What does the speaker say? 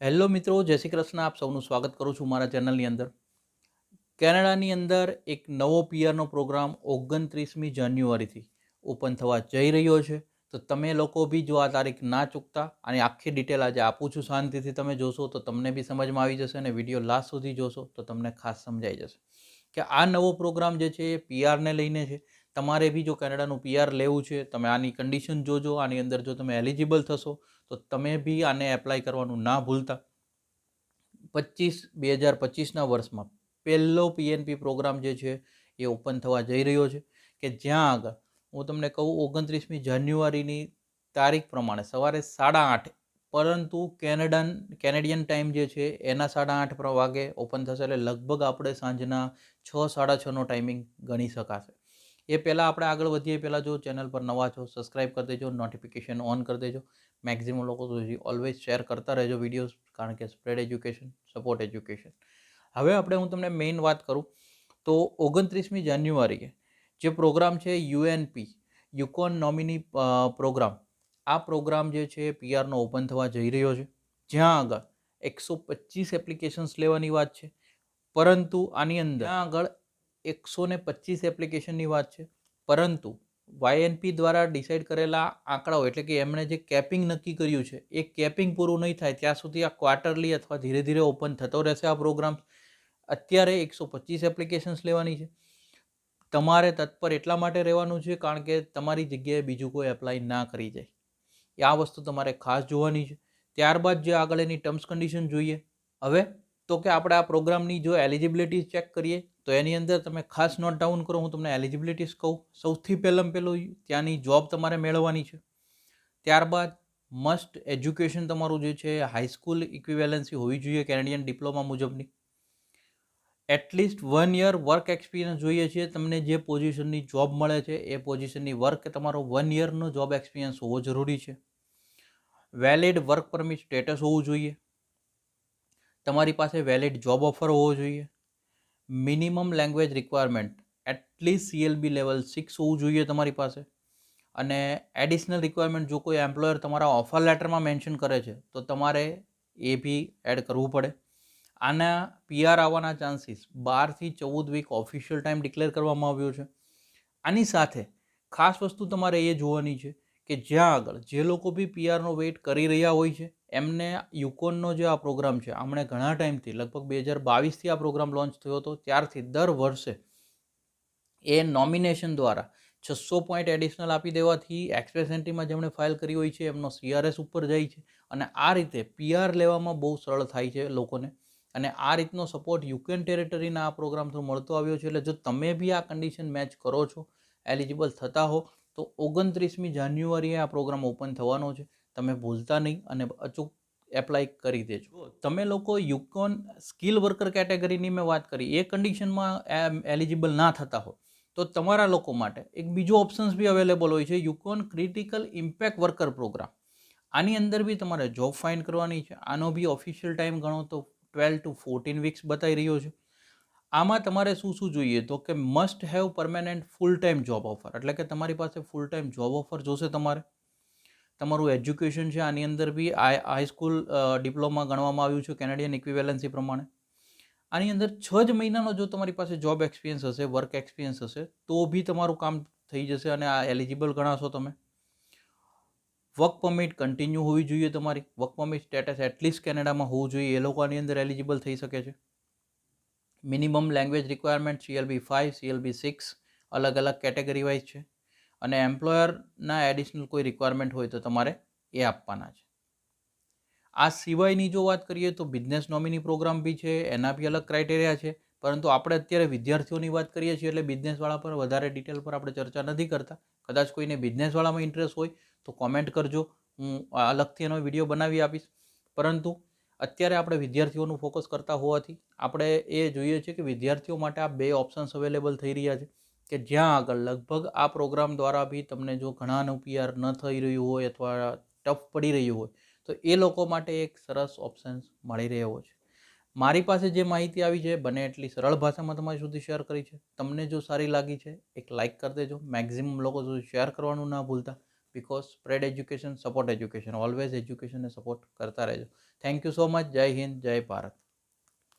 Hello મિત્રો, જય શ્રી કૃષ્ણ. આપ સૌનું સ્વાગત કરું છું મારા ચેનલની અંદર. કેનેડાની અંદર એક નવો પીઆરનો પ્રોગ્રામ ઓગણત્રીસમી જાન્યુઆરીથી ઓપન થવા જઈ રહ્યો છે. તો તમે લોકો બી જો આ તારીખ ના ચૂકતા, અને આખી ડિટેલ આજે આપું છું, શાંતિથી તમે જોશો, તો તમને બી સમજમાં આવી જશે, અને વીડિયો લાસ્ટ સુધી જોશો, તો તમને ખાસ સમજાઈ જશે. કે આ નવો પ્રોગ્રામ જે છે એ પીઆરને લઈને છે. તમારે બી જો કેનેડાનું પીઆર લેવું છે, તમે આની કન્ડિશન જોજો, આની અંદર જો તમે એલિજિબલ થશો, તો તમે બી આને એપ્લાય કરવાનું ના ભૂલતા. પચીસ, બે હજાર પચીસના વર્ષમાં પહેલો પીએનપી પ્રોગ્રામ જે છે, એ ઓપન થવા જઈ રહ્યો છે, કે જ્યાં આગળ હું તમને કહું, ઓગણત્રીસમી જાન્યુઆરીની તારીખ પ્રમાણે સવારે સાડા આઠ, પરંતુ કેનેડન, કેનેડિયન ટાઈમ જે છે, એના સાડા આઠ વાગે ઓપન થશે, એટલે લગભગ આપણે સાંજના છ, સાડા છનો ટાઈમિંગ ગણી શકાશે. એ પહેલાં આપણે આગળ વધીએ. પહેલાં જો ચેનલ પર નવા છો સબસ્ક્રાઈબ કરી દેજો નોટિફિકેશન ઓન કરી દેજો. મેક્ઝિમમ લોકો સુધી ઓલવેઝ શેર કરતા રહેજો વિડીયોઝ કારણ કે સ્પ્રેડ એજ્યુકેશન સપોર્ટ એજ્યુકેશન હવે આપણે હું તમને મેઇન વાત કરું, તો ઓગણત્રીસમી જાન્યુઆરીએ જે પ્રોગ્રામ છે યુએનપી યુકોન નોમિની પ્રોગ્રામ આ પ્રોગ્રામ જે છે પીઆરનો ઓપન થવા જઈ રહ્યો છે. જ્યાં આગળ એકસો પચીસ એપ્લિકેશન્સ લેવાની વાત છે. પરંતુ આની અંદર આગળ એકસો ને પચીસ એપ્લિકેશનની વાત છે. પરંતુ વાયએનપી દ્વારા ડિસાઇડ કરેલા આંકડાઓ એટલે કે એમણે જે કેપિંગ નક્કી કર્યું છે, એ કેપિંગ પૂરું નહીં થાય ત્યાં સુધી આ ક્વાર્ટરલી અથવા ધીરે ધીરે ઓપન થતો રહેશે આ પ્રોગ્રામ. અત્યારે એકસો પચીસ એપ્લિકેશન્સ લેવાની છે. તમારે તત્પર એટલા માટે રહેવાનું છે કારણ કે તમારી જગ્યાએ બીજું કોઈ એપ્લાય ના કરી જાય. આ વસ્તુ તમારે ખાસ જોવાની છે. ત્યારબાદ જે આગળ એની ટર્મ્સ કન્ડિશન જોઈએ. હવે તો કે આપણે આ પ્રોગ્રામની જો એલિજિબિલિટી ચેક કરીએ, તો એની અંદર તમે ખાસ નોટ ડાઉન કરો, હું તમને એલિજિબિલિટીઝ કહું. સૌથી પહેલાં પહેલું ત્યાંની જોબ તમારે મેળવવાની છે. ત્યારબાદ મસ્ટ એજ્યુકેશન તમારું જે છે હાઈસ્કૂલ ઇક્વિવેલન્સી હોવી જોઈએ કેનેડિયન ડિપ્લોમા મુજબની. At least one year work experience જોઈએ છે, તમને જે પોઝિશનની જોબ મળે છે, એ પોઝિશનની વર્ક તમારો વન યરનો જોબ એક્સપિરિયન્સ હોવો જરૂરી છે. વેલિડ વર્ક પરમિટ સ્ટેટસ હોવું જોઈએ. તમારી પાસે વેલિડ જોબ ઓફર હોવો જોઈએ. Minimum language requirement at least CLB level six હોવું જોઈએ તમારી પાસે. અને એડિશનલ રિક્વાયરમેન્ટ જો કોઈ એમ્પ્લોયર તમારા ઓફર લેટરમાં મેન્શન કરે છે, તો તમારે એ બી એડ કરવું પડે. આના પીઆર આવવાના ચાન્સીસ બારથી ચૌદ વીક ઓફિશિયલ ટાઈમ ડિક્લેર કરવામાં આવ્યો છે. આની સાથે ખાસ વસ્તુ તમારે એ જોવાની છે કે જ્યાં આગળ જે લોકો બી પીઆરનો વેઇટ કરી રહ્યા હોય છે એમને યુકોનનો જે આ પ્રોગ્રામ છે હમણે ઘણા ટાઈમથી, લગભગ બે હજાર બાવીસથી આ પ્રોગ્રામ લોન્ચ થયો હતો, ત્યારથી દર વર્ષે એ નોમિનેશન દ્વારા છસો પોઈન્ટ એડિશનલ આપી દેવાથી એક્સપ્રેસ એન્ટ્રીમાં જેમણે ફાઇલ કરી હોય છે, એમનો સીઆરએસ ઉપર જાય છે અને આ રીતે પીઆર લેવામાં બહુ સરળ થાય છે લોકોને. અને આ રીતનો સપોર્ટ યુકેન ટેરેટરીના આ પ્રોગ્રામ થ્રુ મળતો આવ્યો છે, એટલે જો તમે બી આ કન્ડિશન મેચ કરો છો એલિજિબલ થતા હો, તો ઓગણત્રીસમી જાન્યુઆરીએ આ પ્રોગ્રામ ઓપન થવાનો છે. તમે ભૂલતા નહીં અને અચૂક એપ્લાય કરી દેજો. તમે લોકો યુકોન સ્કિલ વર્કર કેટેગરીની મેં વાત કરી. એ કન્ડિશનમાં એલિજિબલ ના થતા હો તો તમારા લોકો માટે એક બીજો ઓપ્શન્સ બી અવેલેબલ હોય છે Yukon critical impact worker program આની અંદર બી તમારે જોબ ફાઇન્ડ કરવાની છે. આનો બી ઓફિશિયલ ટાઈમ ગણો તો ટ્વેલ્વ ટુ ફોર્ટીન વીક્સ બતાવી રહ્યો છે. આમાં તમારે શું શું જોઈએ? તો કે must have permanent full time job offer એટલે કે તમારી પાસે ફૂલ ટાઈમ જોબ ઓફર જોશે તમારે. તમારું એજ્યુકેશન છે, આની અંદર બી હાઈસ્કૂલ ડિપ્લોમા ગણવામાં આવ્યું છે, કેનેડિયન ઇક્વિવેલન્સી પ્રમાણે. આની અંદર છ જ મહિનાનો જો તમારી પાસે જોબ એક્સપિરિયન્સ હશે વર્ક એક્સપિરિયન્સ હશે, તો બી તમારું કામ થઈ જશે અને આ એલિજિબલ ગણાશો તમે. વર્ક પરમિટ કન્ટિન્યુ હોવી જોઈએ તમારી. વર્ક પરમિટ સ્ટેટસ એટલીસ્ટ કેનેડામાં હોવું જોઈએ. એ લોકો આની અંદર એલિજિબલ થઈ શકે છે. Minimum language requirement CLB five CLB six અલગ અલગ કેટેગરી વાઇઝ છે. અને એમ્પ્લોયરના એડિશનલ કોઈ રિક્વાયરમેન્ટ હોય તો તમારે એ આપવાના છે. આ સિવાયની જો વાત કરીએ તો બિઝનેસ નોમિની પ્રોગ્રામ બી છે, એના બી અલગ ક્રાઇટેરિયા છે, પરંતુ આપણે અત્યારે વિદ્યાર્થીઓની વાત કરીએ છીએ એટલે બિઝનેસવાળા પર વધારે ડિટેલ પર આપણે ચર્ચા નથી કરતા. કદાચ કોઈને બિઝનેસવાળામાં ઇન્ટરેસ્ટ હોય તો કોમેન્ટ કરજો, હું અલગથી એનો વીડિયો બનાવી આપીશ. પરંતુ અત્યારે આપણે વિદ્યાર્થીઓનું ફોકસ કરતા હોવાથી આપણે એ જોઈએ છીએ કે વિદ્યાર્થીઓ માટે આ બે ઓપ્શન્સ અવેલેબલ થઈ રહ્યા છે. કે જ્યાં આગળ લગભગ આ પ્રોગ્રામ દ્વારા બી તમને જો ઘણાનું પીઆર ન થઈ રહ્યું હોય અથવા ટફ પડી રહ્યું હોય, તો એ લોકો માટે એક સરસ ઓપ્શન્સ મળી રહ્યો છે. મારી પાસે જે માહિતી આવી છે, બને એટલી સરળ ભાષામાં તમારી સુધી શેર કરી છે. તમને જો સારી લાગી છે, એક લાઇક કરી દેજો. મેક્ઝિમમ લોકો સુધી શેર કરવાનું ના ભૂલતા because spread education support education always એજ્યુકેશનને support કરતા રહેજો. થેન્ક યુ સો મચ જય હિન્દ, જય ભારત.